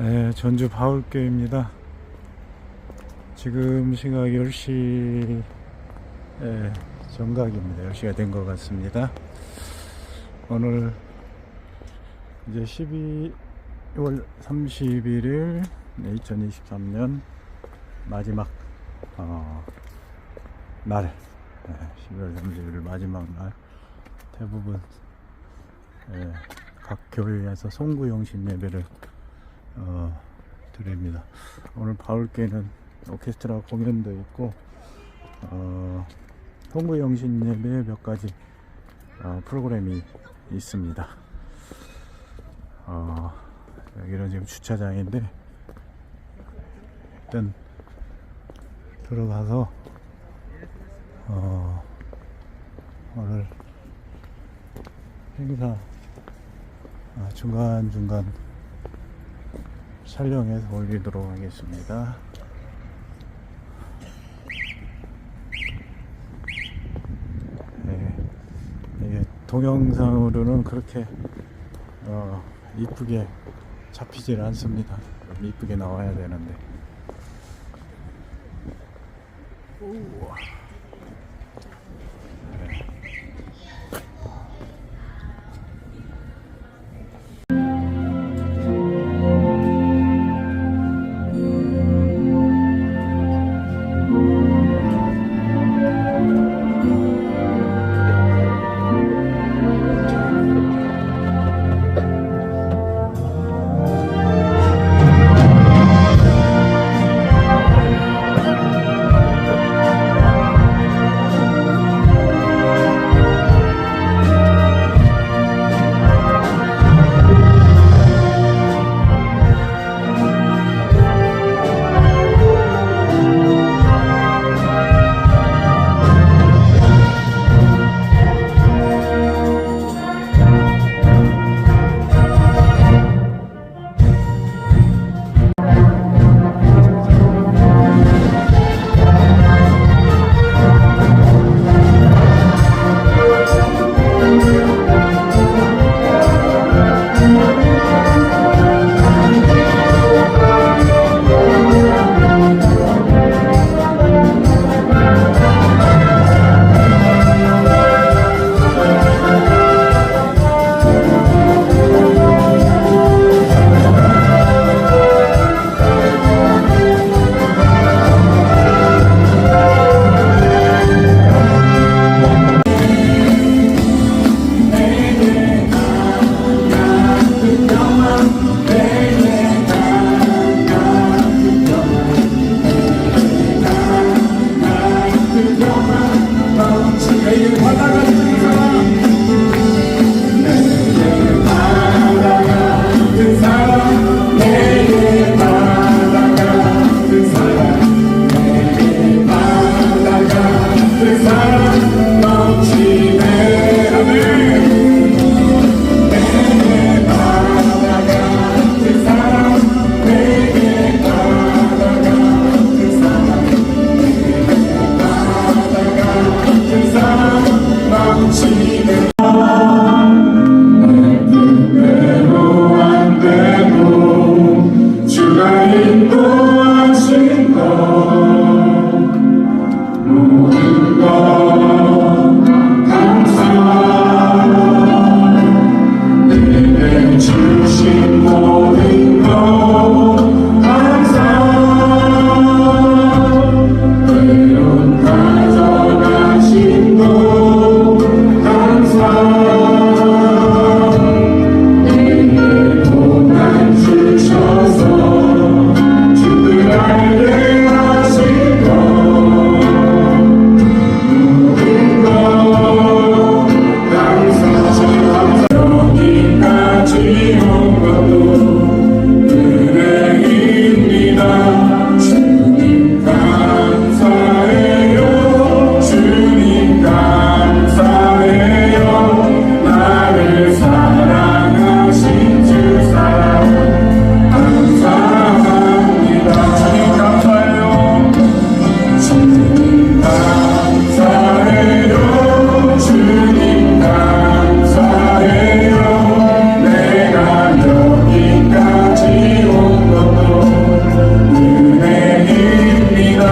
네, 전주 바울교입니다. 지금 시각 10시 예, 정각입니다. 10시가 된 것 같습니다. 오늘 이제 12월 31일 2023년 마지막 어, 날 예, 12월 31일 마지막 날 대부분 예, 각 교회에서 송구영신 예배를 어, 드립니다. 오늘 바울교는 오케스트라 공연도 있고 어, 송구영신 예배 몇 가지 어, 프로그램이 있습니다. 어, 여기는 지금 주차장인데 일단 들어가서 어, 오늘 행사 아, 중간중간 촬영해서 올리도록 하겠습니다. 네, 이게 동영상으로는 그렇게 어, 이쁘게 잡히질 않습니다. 좀 이쁘게 나와야 되는데. 우와.